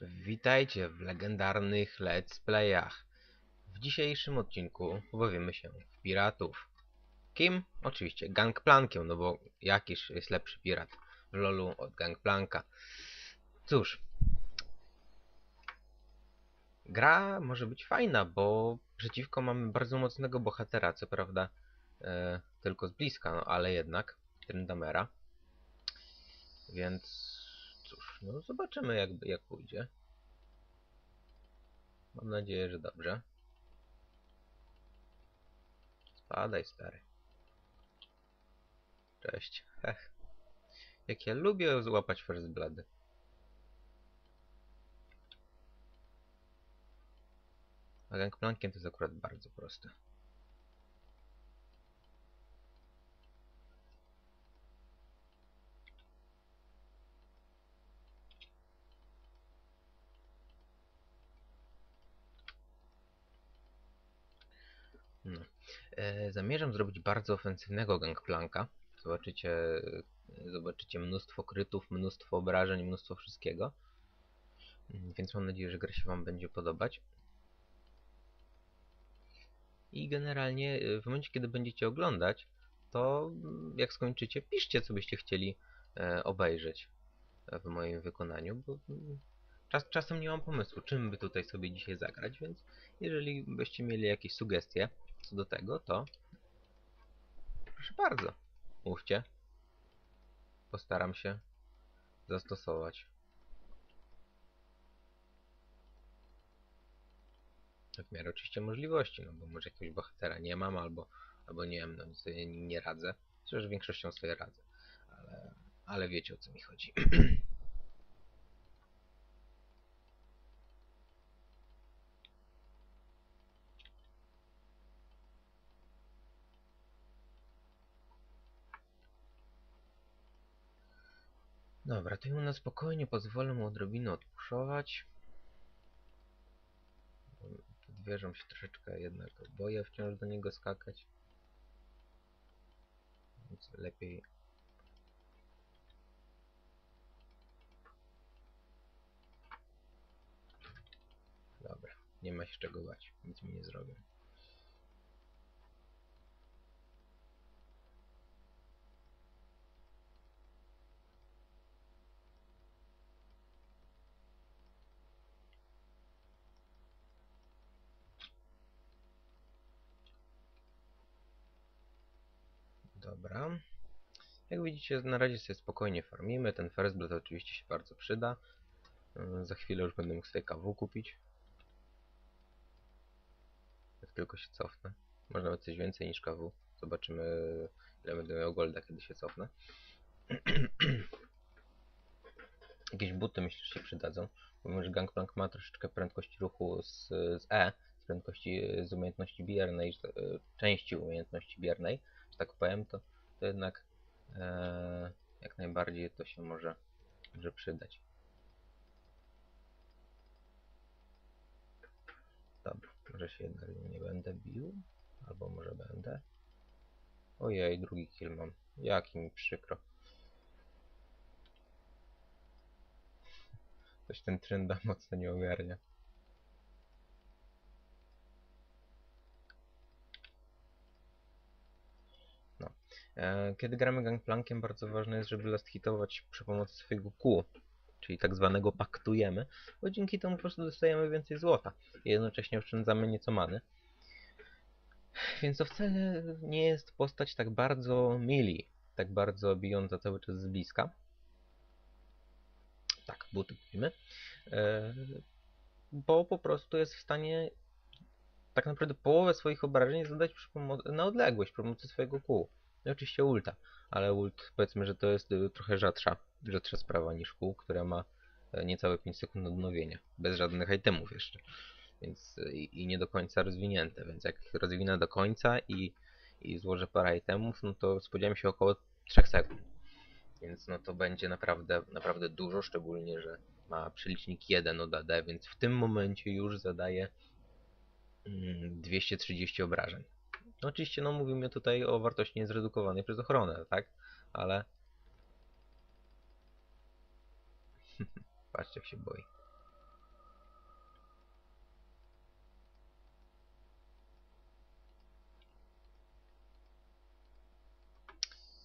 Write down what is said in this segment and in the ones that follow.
Witajcie w legendarnych Let's Playach. W dzisiejszym odcinku pobawimy się w piratów. Kim? Oczywiście Gangplankiem, no bo jakiż jest lepszy pirat w lolu od Gangplanka. Cóż, gra może być fajna, bo przeciwko mamy bardzo mocnego bohatera, co prawda e, tylko z bliska, no ale jednak Tryndamera. Więc cóż, no zobaczymy jak, jak pójdzie. Mam nadzieję, że dobrze. Spadaj, stary. Cześć. Hech. Jak ja lubię złapać first bloody. A gangplankiem to jest akurat bardzo proste. No. E, zamierzam zrobić bardzo ofensywnego gangplanka. Zobaczycie, zobaczycie mnóstwo krytów, mnóstwo obrażeń, mnóstwo wszystkiego. Mm, Więc mam nadzieję, że gra się Wam będzie podobać. I generalnie e, w momencie, kiedy będziecie oglądać, to mm, jak skończycie, piszcie, co byście chcieli e, obejrzeć e, w moim wykonaniu, bo mm, czas, czasem nie mam pomysłu, czym by tutaj sobie dzisiaj zagrać, więc jeżeli byście mieli jakieś sugestie co do tego, to proszę bardzo, mówcie. Postaram się zastosować. W miarę oczywiście możliwości, no bo może jakiegoś bohatera nie mam, albo, albo nie wiem, no sobie nie radzę. Że większością sobie radzę, ale, ale wiecie o co mi chodzi. Dobra, to mu na spokojnie pozwolę mu odrobinę odpuszować. Pod się troszeczkę jednak boję wciąż do niego skakać. Więc lepiej... Dobra, nie ma się czego bać, nic mi nie zrobią. Dobra. Jak widzicie, na razie sobie spokojnie farmimy. Ten first blood oczywiście się bardzo przyda. Yy, Za chwilę już będę mógł sobie KW kupić. Jak tylko się cofnę. Może nawet coś więcej niż KW. Zobaczymy, ile będę miał golda, kiedy się cofnę. Jakieś buty myślę, że się przydadzą. Bo że Gangplank ma troszeczkę prędkości ruchu z, z E, z prędkości, z umiejętności biernej, e, części umiejętności biernej, tak powiem, to, to jednak e, jak najbardziej to się może, może przydać. Dobra, może się jednak nie będę bił, albo może będę. Ojej, drugi kill mam. Jaki mi przykro. Coś ten trenda mocno nie ogarnia. No. E, Kiedy gramy gangplankiem, bardzo ważne jest, żeby last hitować przy pomocy swojego kół, czyli tak zwanego paktujemy, bo dzięki temu po prostu dostajemy więcej złota i jednocześnie oszczędzamy nieco many. Więc to wcale nie jest postać tak bardzo mili, tak bardzo bijąca cały czas z bliska. Tak, buty kupimy. E, Bo po prostu jest w stanie tak naprawdę połowę swoich obrażeń zadać na odległość przy pomocy swojego kół. I oczywiście ulta, ale ult powiedzmy, że to jest y, trochę rzadsza, rzadsza sprawa niż kół, która ma e, niecałe 5 sekund odnowienia, bez żadnych itemów jeszcze. Więc y, i, i nie do końca rozwinięte, więc jak rozwinę do końca i, i złożę parę itemów, no to spodziewam się około 3 sekund. Więc no to będzie naprawdę, naprawdę dużo, szczególnie, że ma przelicznik 1 od AD, więc w tym momencie już zadaje mm, 230 obrażeń. No oczywiście, no mówimy tutaj o wartości niezredukowanej przez ochronę, tak? Ale... Patrzcie, jak się boi.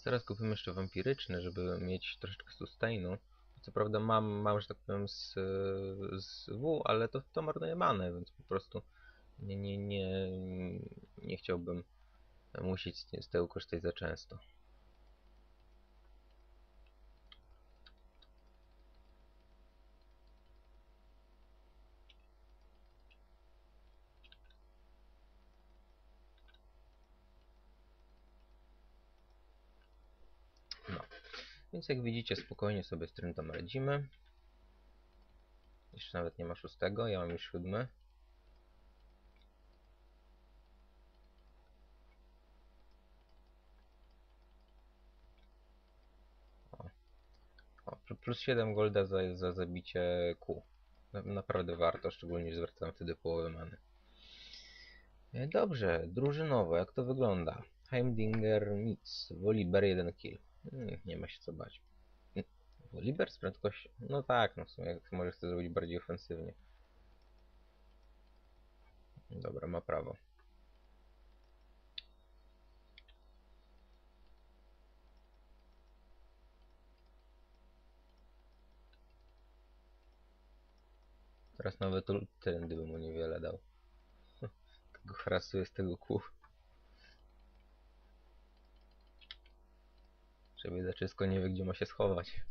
Zaraz kupimy jeszcze wampiryczny, żeby mieć troszeczkę sustainu. Co prawda mam, mam że tak powiem, z, z W, ale to, to marnuje manę, więc po prostu nie, nie, nie, nie chciałbym musieć z, tego korzystać za często. No. Więc jak widzicie, spokojnie sobie z trendem radzimy. Jeszcze nawet nie ma szóstego, ja mam już siódmy. Plus 7 golda za, za zabicie kół. Na- Naprawdę warto, szczególnie, zwracam wtedy połowę many. E, Dobrze, drużynowo, jak to wygląda? Heimdinger nic, Volibear 1 kill. Nie ma się co bać. Hmm, Volibear z prędkością? No tak, no w sumie może chce zrobić bardziej ofensywnie. Dobra, ma prawo. Teraz nawet trendy by mu niewiele dał. Tego harasuje z tego kół. Żeby zaczysko nie wie, gdzie ma się schować.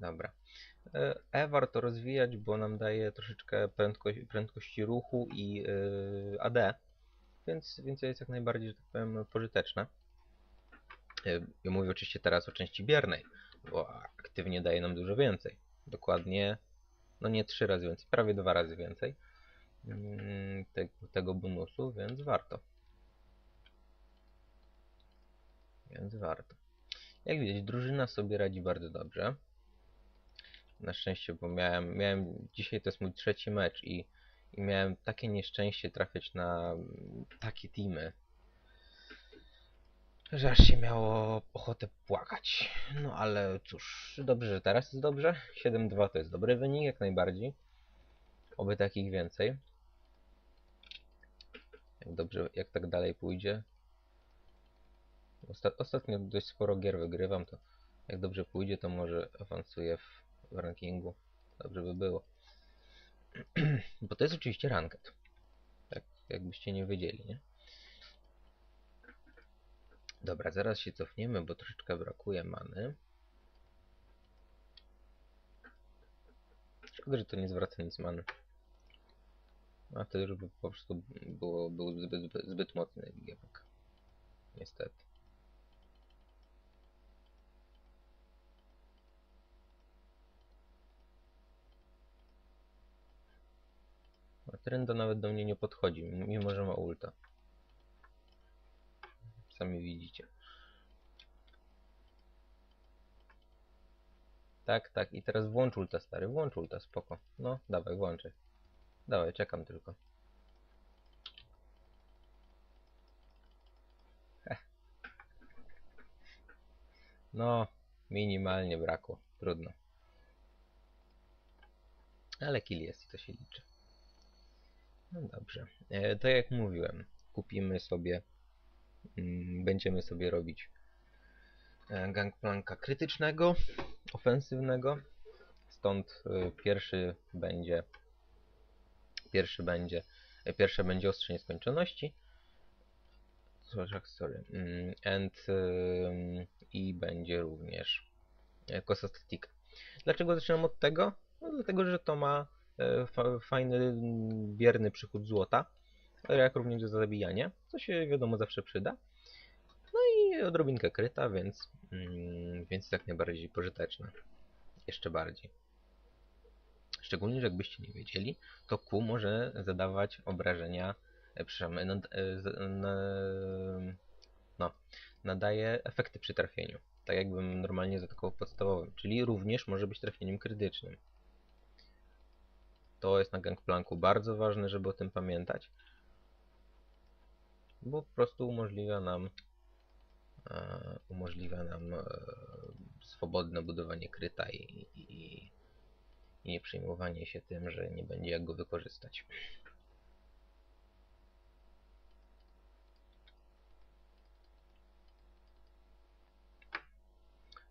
Dobra. E, warto rozwijać, bo nam daje troszeczkę prędkość, prędkości ruchu i e, AD, więc, więc jest jak najbardziej, że tak powiem, pożyteczne. E, Ja mówię oczywiście teraz o części biernej, bo aktywnie daje nam dużo więcej. Dokładnie, no nie trzy razy więcej, prawie dwa razy więcej mm, tego, tego bonusu, więc warto. Więc warto. Jak widać, drużyna sobie radzi bardzo dobrze. Na szczęście, bo miałem, miałem dzisiaj to jest mój trzeci mecz i, i miałem takie nieszczęście trafiać na mm, takie teamy, że aż się miało ochotę płakać. No ale cóż, dobrze, że teraz jest dobrze. 7-2 to jest dobry wynik, jak najbardziej. Oby takich więcej. Jak dobrze, jak tak dalej pójdzie. Osta ostatnio dość sporo gier wygrywam, to jak dobrze pójdzie, to może awansuję w, w rankingu. Dobrze by było. Bo to jest oczywiście ranket. Tak, jakbyście nie wiedzieli, nie? Dobra, zaraz się cofniemy, bo troszeczkę brakuje many. Szkoda, że to nie zwraca nic many. A wtedy, żeby po prostu było, był zbyt, zbyt, mocny gierek. Niestety. Trenda nawet do mnie nie podchodzi, mimo że ma ulta. Sami widzicie. Tak, tak. I teraz włącz ulta, stary. Włącz ulta, spoko. No, dawaj, włączaj. Dawaj, czekam tylko. No, minimalnie brakło. Trudno. Ale kill jest i to się liczy. No dobrze. E, tak jak mówiłem, kupimy sobie, mm, będziemy sobie robić e, gangplanka krytycznego, ofensywnego. Stąd e, pierwszy będzie pierwszy będzie e, pierwsze będzie ostrze nieskończoności. Sorry. Mm, And i będzie również kosa statika. Dlaczego zaczynam od tego? No dlatego, że to ma fajny, mm, bierny przychód złota, jak również za zabijanie, co się wiadomo zawsze przyda. No i odrobinkę kryta, więc, mm, więc jak najbardziej pożyteczne. Jeszcze bardziej. Szczególnie, że jakbyście nie wiedzieli, to Q może zadawać obrażenia, e, przepraszam, e, na, no, nadaje efekty przy trafieniu. Tak jakbym normalnie zaatakował podstawowym, czyli również może być trafieniem krytycznym. To jest na gangplanku bardzo ważne, żeby o tym pamiętać, bo po prostu umożliwia nam e, umożliwia nam e, swo- swobodne budowanie kryta i, i, i nie przejmowanie się tym, że nie będzie jak go wykorzystać.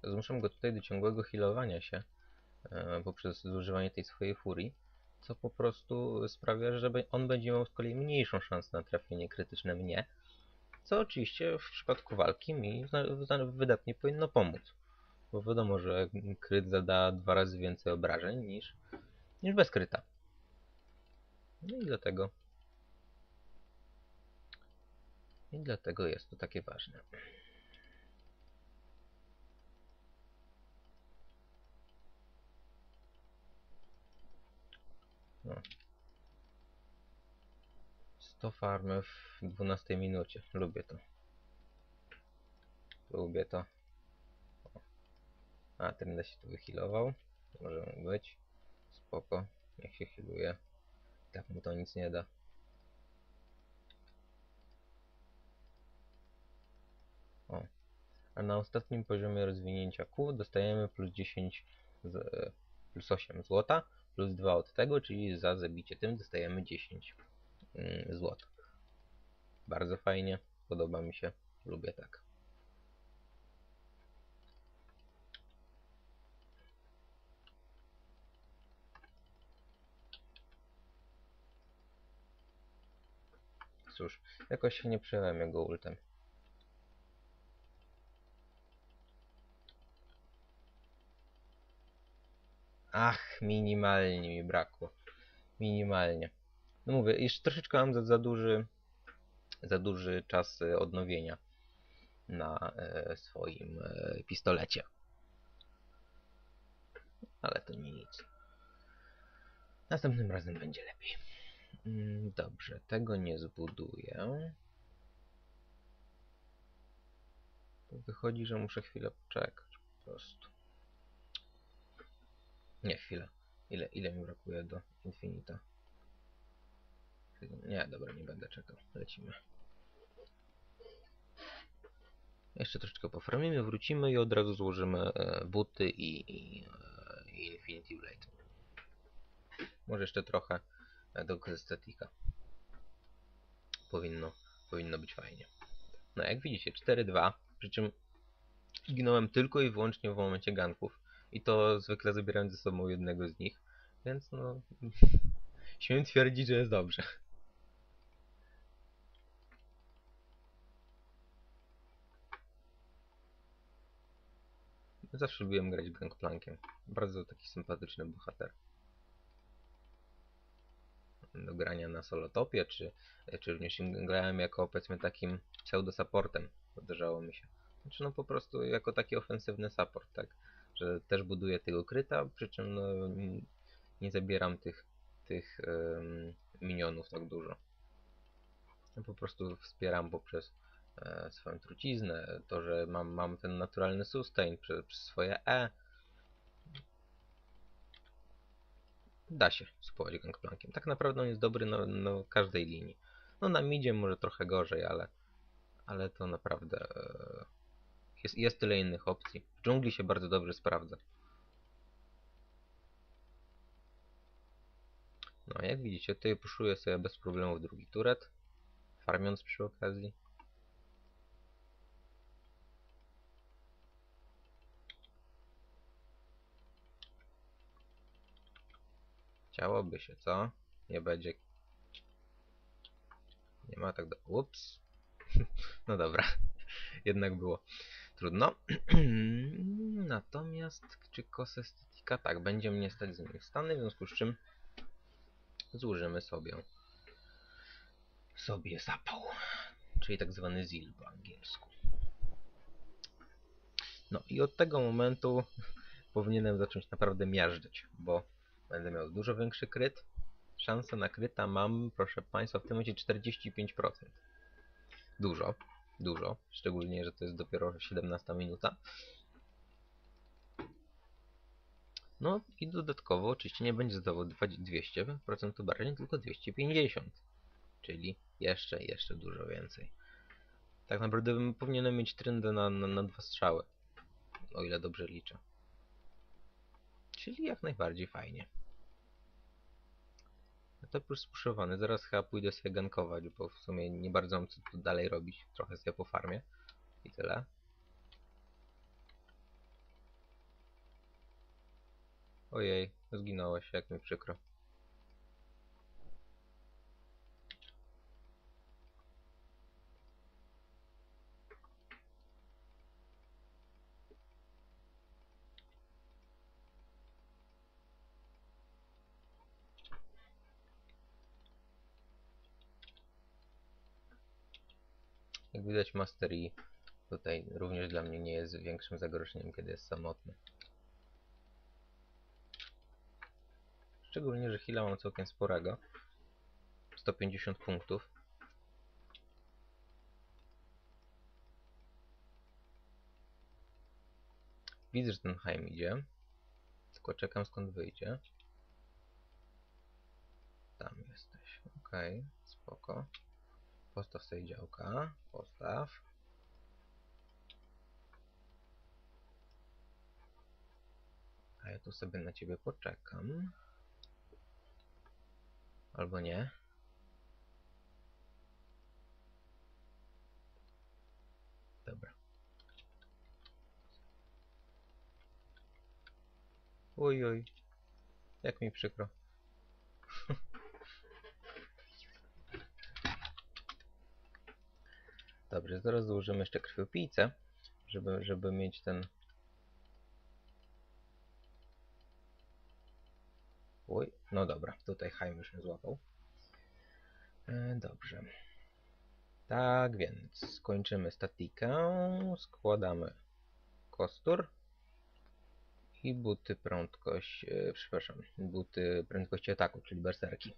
Zmuszam go tutaj do ciągłego healowania się e, poprzez zużywanie tej swojej furii, co po prostu sprawia, że on będzie miał z kolei mniejszą szansę na trafienie krytyczne mnie, co oczywiście w przypadku walki mi wydatnie powinno pomóc. Bo wiadomo, że kryt zada dwa razy więcej obrażeń niż, niż bez kryta. No i dlatego. I dlatego jest to takie ważne. No. 100 farmy w 12 minucie. Lubię to. Lubię to. O. A, ten się tu wyhealował. Może mu być. Spoko. Niech się healuje. Tak mu to nic nie da. O. A na ostatnim poziomie rozwinięcia Q dostajemy plus 10 z, e, plus 8 złota, plus 2 od tego, czyli za zabicie tym dostajemy 10 mm, złota. Bardzo fajnie, podoba mi się, lubię tak. Cóż, jakoś się nie przejąłem jego ultem. Ach, minimalnie mi brakło. Minimalnie. No mówię, jeszcze troszeczkę mam za, duży za duży czas e, odnowienia na e, swoim e, pistolecie. Ale to nie nic. Następnym razem będzie lepiej. Mm, Dobrze, tego nie zbuduję. Wychodzi, że muszę chwilę poczekać po prostu. Nie, chwilę. Ile, ile mi brakuje do Infinita? Nie, dobra, nie będę czekał. Lecimy. Jeszcze troszeczkę pofarmimy, wrócimy i od razu złożymy e, buty i, i, e, i Infinity Blade. Może jeszcze trochę e, do estetyka. Powinno, powinno być fajnie. No jak widzicie, 4-2, przy czym zginąłem tylko i wyłącznie w momencie ganków. I to zwykle zabierając ze sobą jednego z nich. Więc no... Śmiem twierdzić, że jest dobrze. Zawsze lubiłem grać Gangplankiem. Bardzo taki sympatyczny bohater. Do grania na solotopie, czy, czy również grałem jako powiedzmy takim pseudo-supportem. Uderzało mi się. Znaczy no po prostu jako taki ofensywny support, tak? Że też buduję tego kryta, przy czym no, nie zabieram tych, tych minionów tak dużo. Po prostu wspieram poprzez e, swoją truciznę, to, że mam, mam ten naturalny sustain przez, przez swoje E. Da się spróbować gangplankiem. Tak naprawdę on jest dobry na, na każdej linii. No na midzie może trochę gorzej, ale, ale to naprawdę e, jest, jest tyle innych opcji. W dżungli się bardzo dobrze sprawdza. No jak widzicie, tutaj puszuję sobie bez problemu drugi turet, farmiąc przy okazji. Chciałoby się, co? Nie będzie. Nie ma tak do... Ups. No dobra. Jednak było. Trudno. Natomiast czy kosestetika? Tak, będzie mnie stać z nim w stany, w związku z czym złożymy sobie sobie zapał. Czyli tak zwany zil po angielsku. No i od tego momentu powinienem zacząć naprawdę miażdżyć, bo będę miał dużo większy kryt. Szansę na kryta mam, proszę Państwa, w tym momencie 45%. Dużo, dużo. Szczególnie, że to jest dopiero 17 minuta. No i dodatkowo oczywiście nie będzie zdawał 200% obrażeń, tylko 250. Czyli jeszcze, jeszcze dużo więcej. Tak naprawdę powinienem mieć trendę na, na, na dwa strzały. o ile dobrze liczę. Czyli jak najbardziej fajnie. Plus spuszowany. Zaraz chyba pójdę sobie gankować, bo w sumie nie bardzo mam co tu dalej robić. Trochę sobie po farmie. I tyle. Ojej, zginąłeś, jak mi przykro. Jak widać Master tutaj również dla mnie nie jest większym zagrożeniem, kiedy jest samotny. Szczególnie, że heala mam całkiem sporego. 150 punktów. Widzę, że ten Heim idzie. Tylko czekam skąd wyjdzie. Tam jesteś. Okej, spoko. Postaw sobie działka. Postaw. A ja tu sobie na ciebie poczekam. Albo nie. Dobra. Oj, oj. Jak mi przykro. Dobrze, zaraz złożymy jeszcze krwiopijcę, żeby, żeby mieć ten... Oj, no dobra, tutaj Haim już mnie złapał. E, dobrze. Tak więc, kończymy statikę, składamy kostur i buty prędkość, e, przepraszam, buty prędkości ataku, czyli berserki.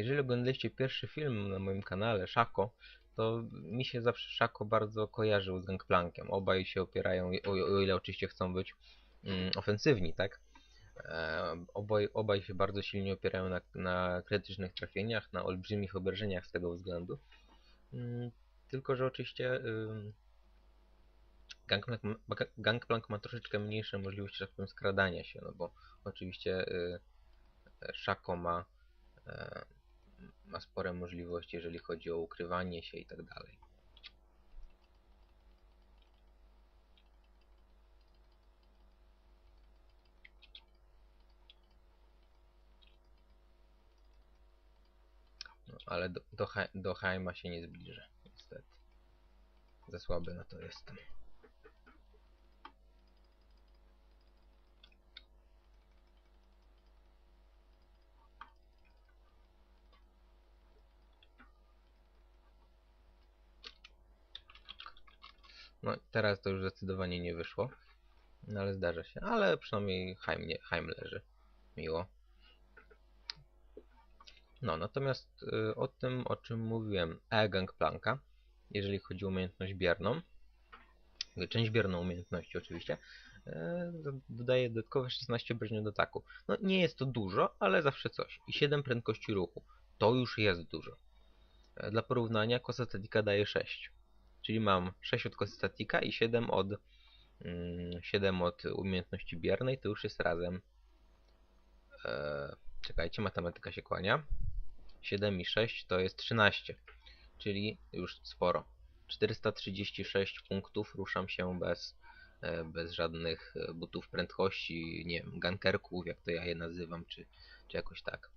Jeżeli oglądaliście pierwszy film na moim kanale, Szako, to mi się zawsze Szako bardzo kojarzył z Gangplankiem. Obaj się opierają, o, o ile oczywiście chcą być mm, ofensywni, tak? E, obaj, obaj się bardzo silnie opierają na, na krytycznych trafieniach, na olbrzymich obrażeniach z tego względu. Mm, tylko, że oczywiście ym, Gangplank, Gangplank ma troszeczkę mniejsze możliwości, że tak powiem, skradania się, no bo oczywiście y, Szako ma, e, ma spore możliwości, jeżeli chodzi o ukrywanie się i tak dalej. No, ale do, do, do Haima się nie zbliżę, niestety. Za słaby na to jestem. No teraz to już zdecydowanie nie wyszło. No ale zdarza się. Ale przynajmniej Heim, nie, Heim leży. Miło. No, natomiast y, o tym, o czym mówiłem, E-Gangplanka, jeżeli chodzi o umiejętność bierną, y, część bierną umiejętności oczywiście, y, do- dodaje dodatkowe 16 obrażeń do ataku. No nie jest to dużo, ale zawsze coś. I 7 prędkości ruchu. To już jest dużo. E, Dla porównania Kosa daje 6. Czyli mam 6 od Statika i 7 od, mm, 7 od umiejętności biernej, to już jest razem. E, czekajcie, matematyka się kłania. 7 i 6 to jest 13, czyli już sporo. 436 punktów, ruszam się bez, e, bez żadnych e, butów prędkości, nie wiem, gankerków, jak to ja je nazywam, czy, czy jakoś tak.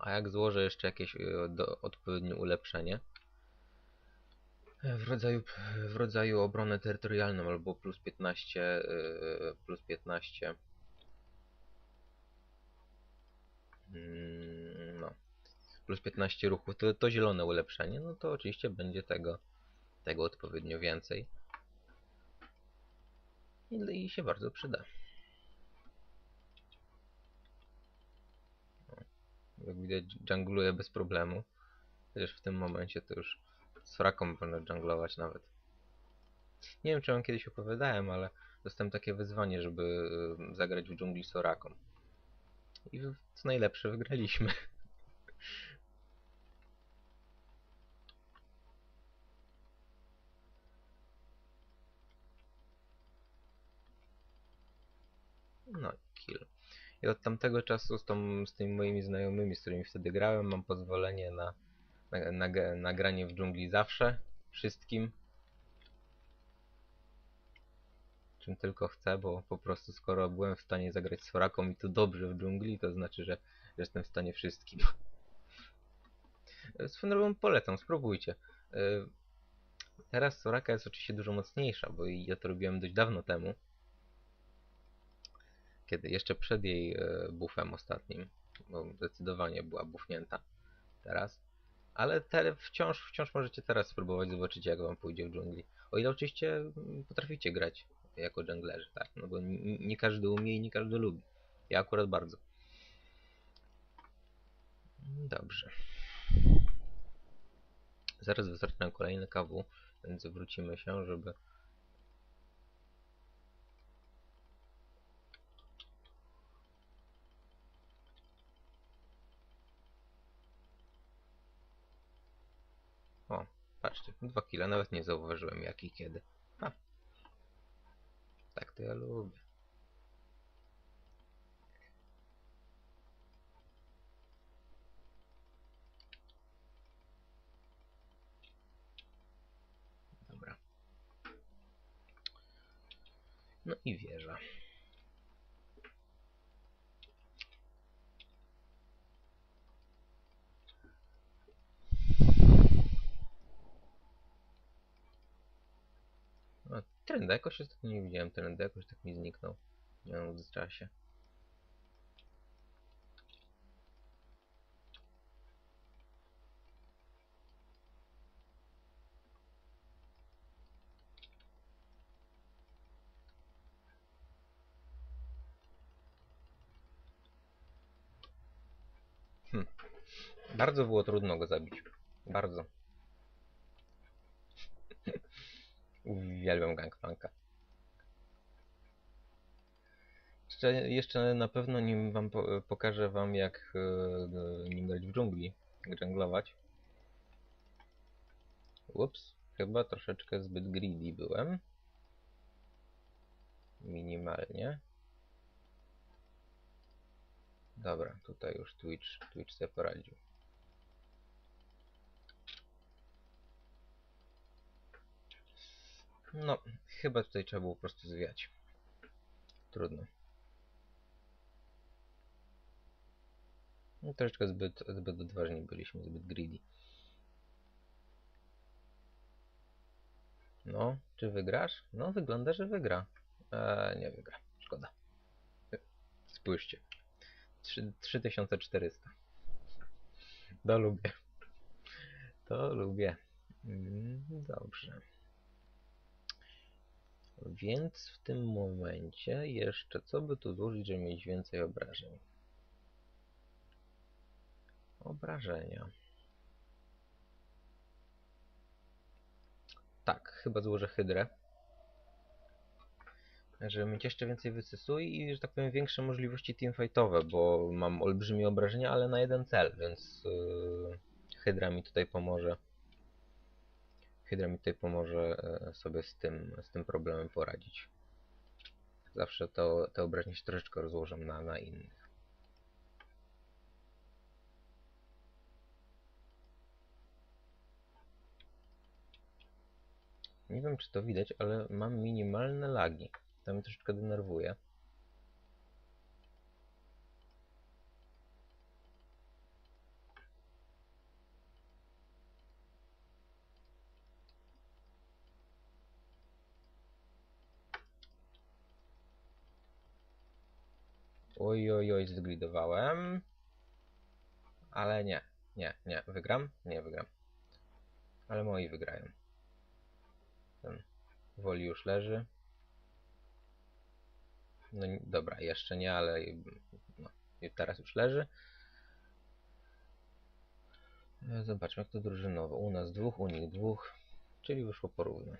A jak złożę jeszcze jakieś do, odpowiednie ulepszenie w rodzaju, w rodzaju obrony terytorialną albo plus 15, e, plus 15 mm, no, plus 15 ruchów, to, to zielone ulepszenie, no to oczywiście będzie tego, tego odpowiednio więcej. I, i się bardzo przyda. Jak widać, jungluję bez problemu. Chociaż w tym momencie to już Soraką można dżunglować nawet. Nie wiem, czy wam kiedyś opowiadałem, ale dostałem takie wyzwanie, żeby y, zagrać w dżungli Soraką. I co najlepsze, wygraliśmy. No, kill. I od tamtego czasu z, tą, z tymi moimi znajomymi, z którymi wtedy grałem, mam pozwolenie na, na, na, na w dżungli zawsze, wszystkim. Czym tylko chcę, bo po prostu skoro byłem w stanie zagrać z Soraką i to dobrze w dżungli, to znaczy, że jestem w stanie wszystkim. Swoją drogą polecam, spróbujcie. E, Teraz Soraka jest oczywiście dużo mocniejsza, bo ja to robiłem dość dawno temu. Kiedy jeszcze przed jej e, buffem ostatnim, bo zdecydowanie była buffnięta teraz. Ale te, wciąż, wciąż możecie teraz spróbować, zobaczyć jak wam pójdzie w dżungli. O ile oczywiście mm, potraficie grać jako dżunglerzy, tak? No bo nie, każdy umie i nie każdy lubi. Ja akurat bardzo. Dobrze. Zaraz wystarczy kolejny KW, więc wrócimy się, żeby... O, patrzcie, dwa kile, nawet nie zauważyłem jak i kiedy. A. Tak to ja lubię. Dobra. No i wieża. A, trenda jakoś ostatnio nie widziałem trenda, jakoś tak mi zniknął. Nie wiem w czasie. Bardzo było trudno go zabić. Bardzo. Uwielbiam Gangplanka. Jeszcze, jeszcze na pewno nim wam po, pokażę wam jak e, nim grać w dżungli. Dżunglować. Ups, chyba troszeczkę zbyt greedy byłem. Minimalnie. Dobra, tutaj już Twitch, Twitch sobie poradził. No, chyba tutaj trzeba było po prostu zwiać. Trudno. No, troszeczkę zbyt, zbyt odważni byliśmy, zbyt greedy. No, czy wygrasz? No, wygląda, że wygra. Eee, nie wygra. Szkoda. Spójrzcie. Trzy- 3400. To lubię. To lubię. Mm, Dobrze. Więc w tym momencie jeszcze co by tu złożyć, żeby mieć więcej obrażeń? Obrażenia. Tak, chyba złożę hydrę. Żeby mieć jeszcze więcej wysysuj i, że tak powiem, większe możliwości teamfightowe, bo mam olbrzymie obrażenia, ale na jeden cel, więc yy, hydra mi tutaj pomoże. Hydra mi tutaj pomoże e, sobie z tym, z tym problemem poradzić. Zawsze to, te obrażenia się troszeczkę rozłożą na, na innych. Nie wiem, czy to widać, ale mam minimalne lagi. To mnie troszeczkę denerwuje. Oj, oj, oj, zgridowałem. Ale nie, nie, nie. Wygram? Nie wygram. Ale moi wygrają. Ten woli już leży. No dobra, jeszcze nie, ale no, teraz już leży. E, Zobaczmy, jak to drużynowo. U nas dwóch, u nich dwóch, czyli wyszło porówno.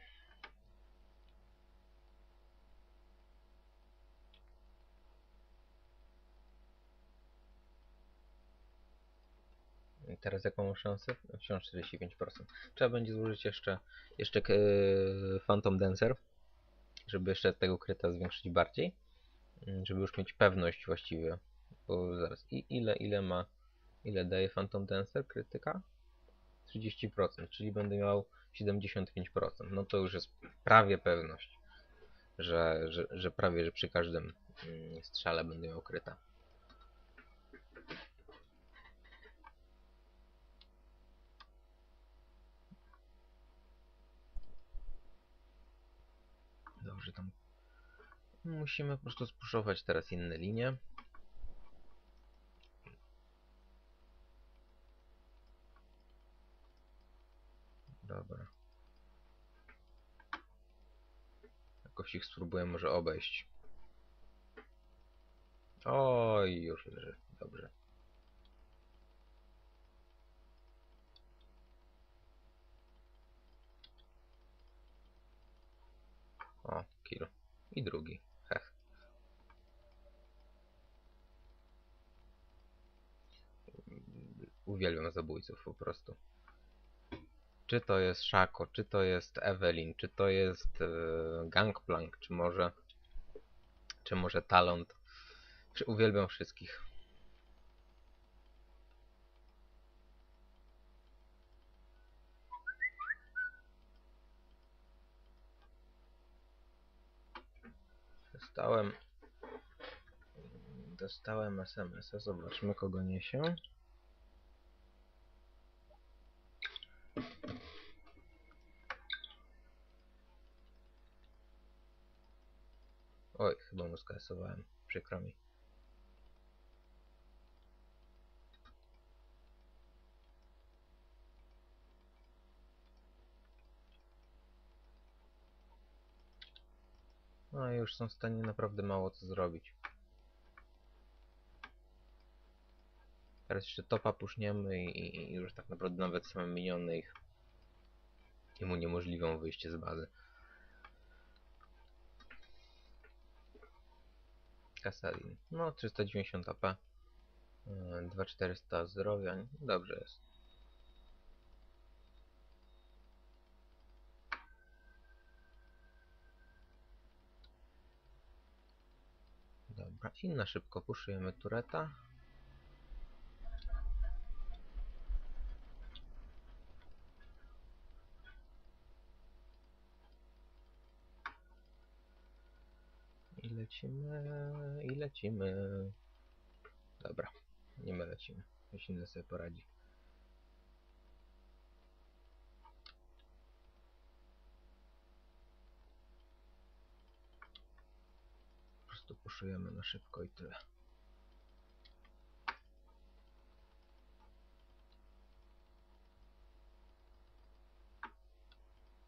Teraz jaką mam szansę? Wciąż 45%. Trzeba będzie złożyć jeszcze, jeszcze e, Phantom Dancer, żeby jeszcze tego kryta zwiększyć bardziej. Mm, Żeby już mieć pewność właściwie. Bo zaraz, i ile, ile ma, ile daje Phantom Dancer krytyka? 30%, czyli będę miał 75%. No to już jest prawie pewność, że, że, że prawie, że przy każdym mm, strzale będę miał kryta. Dobrze, tam musimy po prostu spuszować teraz inne linie. Dobra. Jakoś ich spróbuję może obejść. Oj, już leży. Dobrze. O, kill. I drugi. Hech. Uwielbiam zabójców po prostu. Czy to jest Szako, czy to jest Evelyn, czy to jest e, Gangplank, czy może czy może Talent. Uwielbiam wszystkich. Dostałem dostałem SMS-a, zobaczmy kogo niesie. Oj, chyba mu skasowałem. Przykro mi. No i już są w stanie naprawdę mało co zrobić. Teraz jeszcze topa puszniemy i, i, już tak naprawdę nawet same miniony ich i mu niemożliwią wyjście z bazy. Kasadin. No, 390 AP. Yy, 2400 zdrowia. Dobrze jest. Dobra, i na szybko puszujemy tureta. I lecimy, i lecimy. Dobra, nie my lecimy. Inny sobie poradzi. Po prostu puszujemy na szybko i tyle.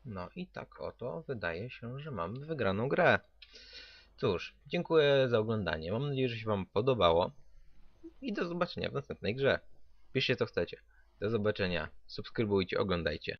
No i tak oto wydaje się, że mamy wygraną grę. Cóż, dziękuję za oglądanie. Mam nadzieję, że się Wam podobało. I do zobaczenia w następnej grze. Piszcie co chcecie. Do zobaczenia. Subskrybujcie, oglądajcie.